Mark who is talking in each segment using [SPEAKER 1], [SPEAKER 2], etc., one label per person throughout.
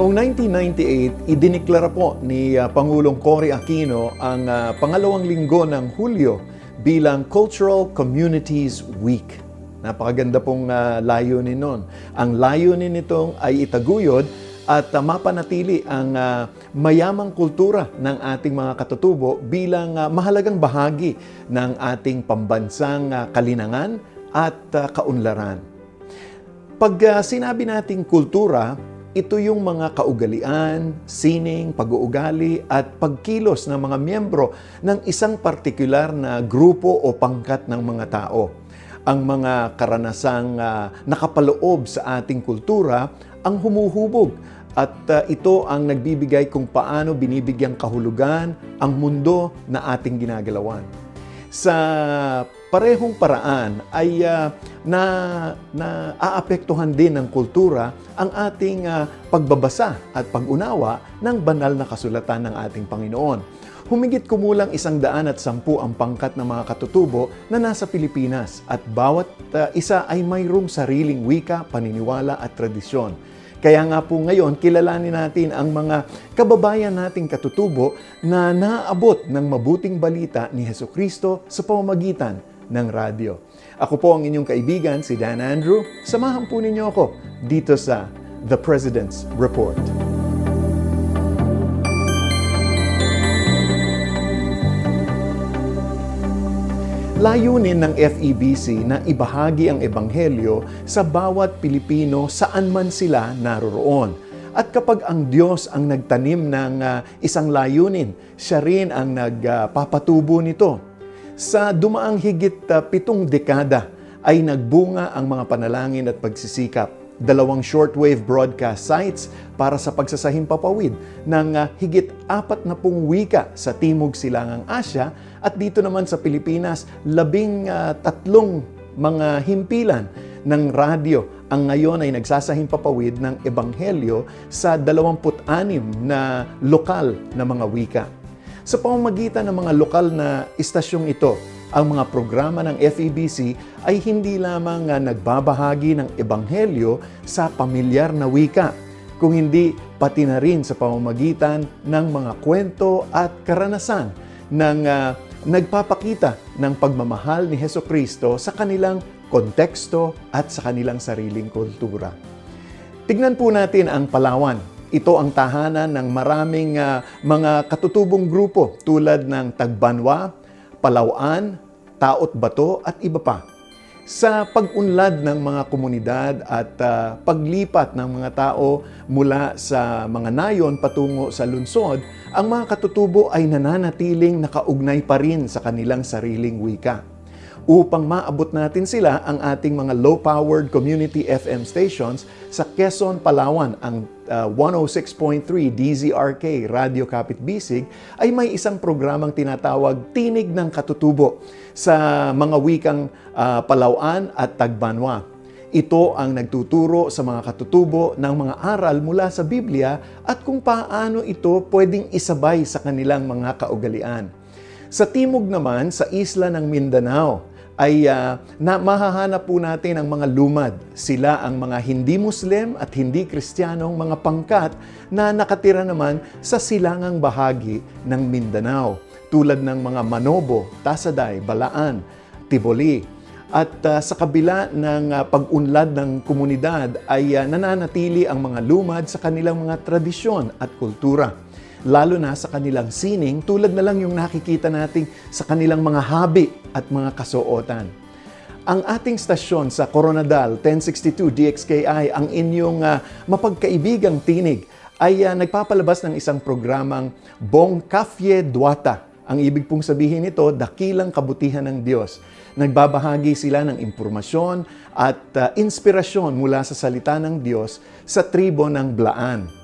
[SPEAKER 1] Noong 1998, idineklara po ni uh, Pangulong Cory Aquino ang uh, pangalawang linggo ng Hulyo bilang Cultural Communities Week. Napakaganda pong uh, layunin nun. Ang layunin nitong ay itaguyod at uh, mapanatili ang uh, mayamang kultura ng ating mga katutubo bilang uh, mahalagang bahagi ng ating pambansang uh, kalinangan at uh, kaunlaran. Pag uh, sinabi nating kultura, ito yung mga kaugalian, sining, pag-uugali at pagkilos ng mga miyembro ng isang partikular na grupo o pangkat ng mga tao. Ang mga karanasang uh, nakapaloob sa ating kultura ang humuhubog at uh, ito ang nagbibigay kung paano binibigyang kahulugan ang mundo na ating ginagalawan. Sa parehong paraan ay uh, na, na aapektuhan din ng kultura ang ating uh, pagbabasa at pag-unawa ng banal na kasulatan ng ating Panginoon. Humigit kumulang isang daan at sampu ang pangkat ng mga katutubo na nasa Pilipinas at bawat uh, isa ay mayroong sariling wika, paniniwala at tradisyon. Kaya nga po ngayon, kilalanin natin ang mga kababayan nating katutubo na naabot ng mabuting balita ni Heso Kristo sa pamamagitan ng radyo. Ako po ang inyong kaibigan, si Dan Andrew. Samahan po ninyo ako dito sa The President's Report. Layunin ng FEBC na ibahagi ang Ebanghelyo sa bawat Pilipino saan man sila naroroon. At kapag ang Diyos ang nagtanim ng uh, isang layunin, siya rin ang nagpapatubo uh, nito. Sa dumaang higit uh, pitong dekada ay nagbunga ang mga panalangin at pagsisikap dalawang shortwave broadcast sites para sa pagsasahimpapawid ng uh, higit apat na pung wika sa Timog Silangang Asya at dito naman sa Pilipinas, labing uh, tatlong mga himpilan ng radyo ang ngayon ay nagsasahimpapawid ng ebanghelyo sa 26 na lokal na mga wika. Sa pamamagitan ng mga lokal na istasyong ito, ang mga programa ng FEBC ay hindi lamang uh, nagbabahagi ng ebanghelyo sa pamilyar na wika, kung hindi pati na rin sa pamamagitan ng mga kwento at karanasan ng uh, nagpapakita ng pagmamahal ni Heso Kristo sa kanilang konteksto at sa kanilang sariling kultura. Tignan po natin ang Palawan. Ito ang tahanan ng maraming uh, mga katutubong grupo tulad ng Tagbanwa, Palauan, Taot Bato at iba pa. Sa pag-unlad ng mga komunidad at uh, paglipat ng mga tao mula sa mga nayon patungo sa lungsod, ang mga katutubo ay nananatiling nakaugnay pa rin sa kanilang sariling wika upang maabot natin sila ang ating mga low-powered community FM stations sa Quezon, Palawan. Ang uh, 106.3 DZRK Radio Kapit Bisig ay may isang programang tinatawag Tinig ng Katutubo sa mga wikang uh, Palawan at Tagbanwa. Ito ang nagtuturo sa mga katutubo ng mga aral mula sa Biblia at kung paano ito pwedeng isabay sa kanilang mga kaugalian. Sa timog naman, sa isla ng Mindanao, ay uh, na mahahanap po natin ang mga lumad. Sila ang mga hindi Muslim at hindi Kristiyanong mga pangkat na nakatira naman sa silangang bahagi ng Mindanao tulad ng mga Manobo, Tasaday, Balaan, Tiboli. At uh, sa kabila ng uh, pag-unlad ng komunidad ay uh, nananatili ang mga lumad sa kanilang mga tradisyon at kultura lalo na sa kanilang sining tulad na lang yung nakikita nating sa kanilang mga habi at mga kasuotan. Ang ating stasyon sa Coronadal 1062 DXKI, ang inyong uh, mapagkaibigang tinig, ay uh, nagpapalabas ng isang programang Bong Kafye Duata. Ang ibig pong sabihin nito, dakilang kabutihan ng Diyos. Nagbabahagi sila ng impormasyon at uh, inspirasyon mula sa salita ng Diyos sa tribo ng Blaan.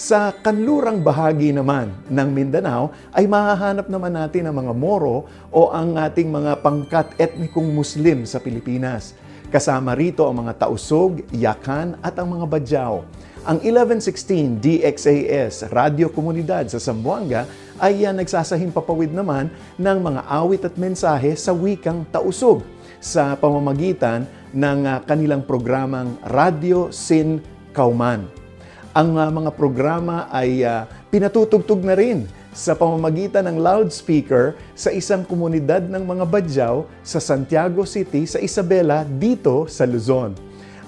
[SPEAKER 1] Sa kanlurang bahagi naman ng Mindanao ay mahahanap naman natin ang mga Moro o ang ating mga pangkat etnikong Muslim sa Pilipinas. Kasama rito ang mga Tausog, Yakan at ang mga Badjao. Ang 1116 DXAS Radio Komunidad sa Zamboanga ay uh, nagsasahimpapawid naman ng mga awit at mensahe sa wikang Tausog sa pamamagitan ng uh, kanilang programang Radio Sin Kauman. Ang uh, mga programa ay uh, pinatutugtog na rin sa pamamagitan ng loudspeaker sa isang komunidad ng mga Badyaw sa Santiago City sa Isabela dito sa Luzon.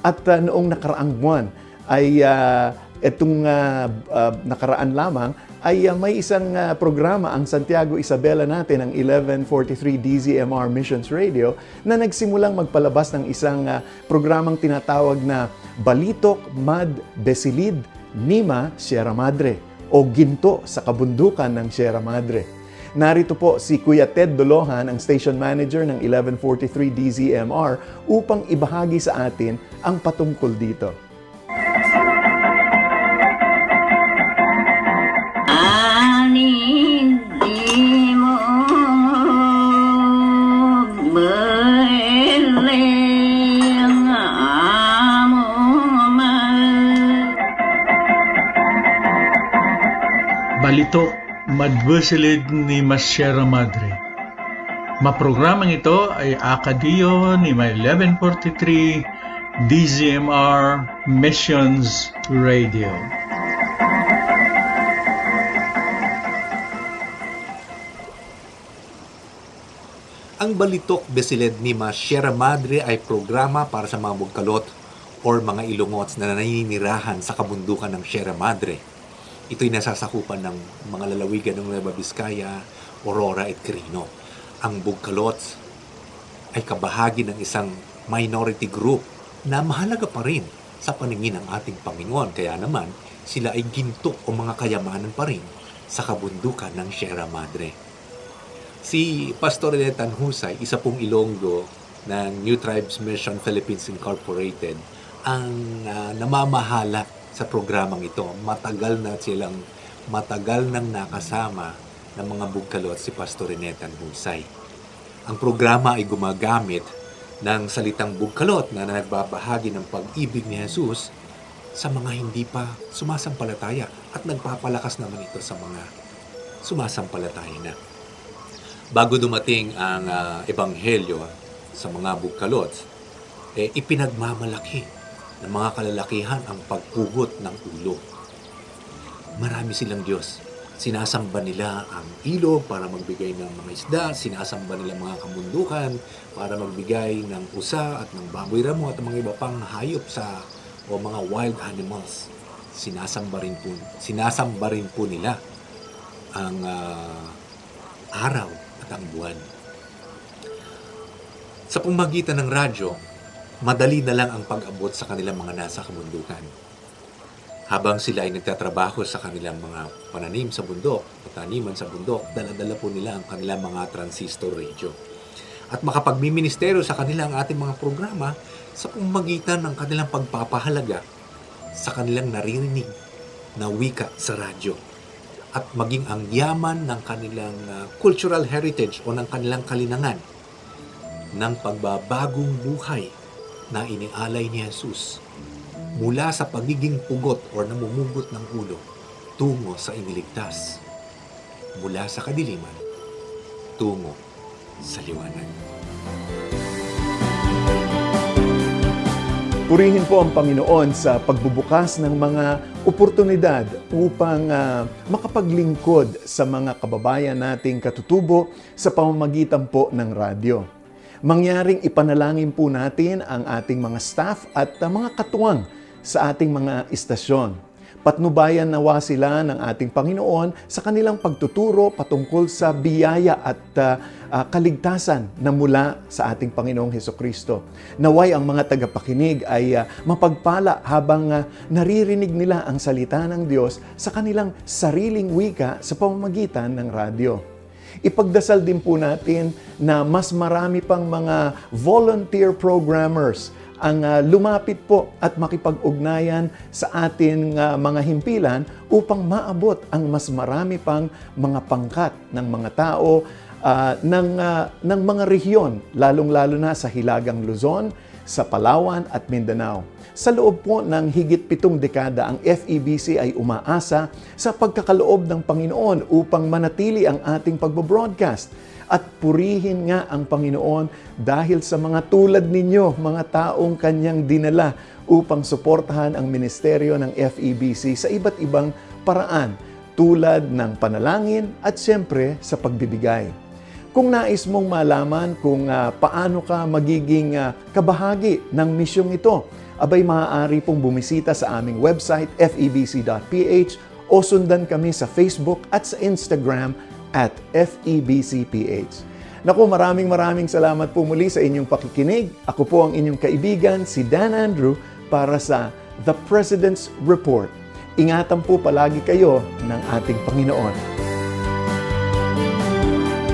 [SPEAKER 1] At uh, noong nakaraang buwan ay uh, itong uh, uh, nakaraan lamang ay uh, may isang uh, programa ang Santiago Isabela natin ang 1143 DZMR Missions Radio na nagsimulang magpalabas ng isang uh, programang tinatawag na Balitok Mad Besilid Nima Sierra Madre o Ginto sa kabundukan ng Sierra Madre. Narito po si Kuya Ted Dolohan, ang station manager ng 1143 DZMR upang ibahagi sa atin ang patungkol dito.
[SPEAKER 2] Balito, Madbusilid ni Mas Madre. Maprogramang ito ay akadiyo ni may 1143 DZMR Missions Radio.
[SPEAKER 3] Ang Balitok Besiled ni Ma Sierra Madre ay programa para sa mga bugkalot or mga ilungots na naninirahan sa kabundukan ng Sierra Madre. Ito'y nasasakupan ng mga lalawigan ng Nueva Vizcaya, Aurora at Quirino. Ang bugkalots ay kabahagi ng isang minority group na mahalaga pa rin sa paningin ng ating Panginoon. Kaya naman, sila ay ginto o mga kayamanan pa rin sa kabundukan ng Sierra Madre. Si Pastor Letan Husay, isa pong Ilonggo ng New Tribes Mission Philippines Incorporated, ang ah, namamahala sa programang ito. Matagal na silang matagal nang nakasama ng mga bugkalot si Pastor Netan Husay. Ang programa ay gumagamit ng salitang bugkalot na nagbabahagi ng pag-ibig ni Jesus sa mga hindi pa sumasampalataya at nagpapalakas naman ito sa mga sumasampalataya na bago dumating ang ah, ebanghelyo sa mga bugkalot, eh, ipinagmamalaki ng mga kalalakihan ang pagpugot ng ulo. Marami silang Diyos. Sinasamba nila ang ilog para magbigay ng mga isda, sinasamba nila mga kamundukan para magbigay ng usa at ng baboy ramo at mga iba pang hayop sa o mga wild animals. Sinasamba rin po, sinasamba rin po nila ang ah, araw at ang buwan. Sa pamagitan ng radyo, madali na lang ang pag-abot sa kanilang mga nasa kabundukan. Habang sila ay nagtatrabaho sa kanilang mga pananim sa bundok, pataniman sa bundok, dala-dala po nila ang kanilang mga transistor radio. At makapagmiministero sa kanilang ating mga programa sa pamagitan ng kanilang pagpapahalaga sa kanilang naririnig na wika sa radyo at maging ang yaman ng kanilang uh, cultural heritage o ng kanilang kalinangan ng pagbabagong buhay na inialay ni Jesus mula sa pagiging pugot o namumugot ng ulo tungo sa iniligtas mula sa kadiliman tungo sa liwanag.
[SPEAKER 1] Purihin po ang Panginoon sa pagbubukas ng mga oportunidad upang ah, makapaglingkod sa mga kababayan nating katutubo sa pamamagitan po ng radyo. Mangyaring ipanalangin po natin ang ating mga staff at ah, mga katuwang sa ating mga istasyon. Patnubayan nawa sila ng ating Panginoon sa kanilang pagtuturo patungkol sa biyaya at ah, ah, kaligtasan na mula sa ating Panginoong Heso Kristo. Naway ang mga tagapakinig ay ah, mapagpala habang ah, naririnig nila ang salita ng Diyos sa kanilang sariling wika sa pamamagitan ng radyo. Ipagdasal din po natin na mas marami pang mga volunteer programmers ang ah, lumapit po at makipag-ugnayan sa ating ah, mga himpilan upang maabot ang mas marami pang mga pangkat ng mga tao ah, ng, ah, ng mga rehiyon, lalong-lalo na sa Hilagang Luzon, sa Palawan at Mindanao. Sa loob po ng higit pitong dekada, ang FEBC ay umaasa sa pagkakaloob ng Panginoon upang manatili ang ating pagbo-broadcast at purihin nga ang Panginoon dahil sa mga tulad ninyo, mga taong kanyang dinala upang suportahan ang ministeryo ng FEBC sa iba't ibang paraan tulad ng panalangin at siyempre sa pagbibigay. Kung nais mong malaman kung ah, paano ka magiging ah, kabahagi ng misyong ito, abay maaari pong bumisita sa aming website febc.ph o sundan kami sa Facebook at sa Instagram at FEBCPH. Naku, maraming maraming salamat po muli sa inyong pakikinig. Ako po ang inyong kaibigan, si Dan Andrew, para sa The President's Report. Ingatan po palagi kayo ng ating Panginoon.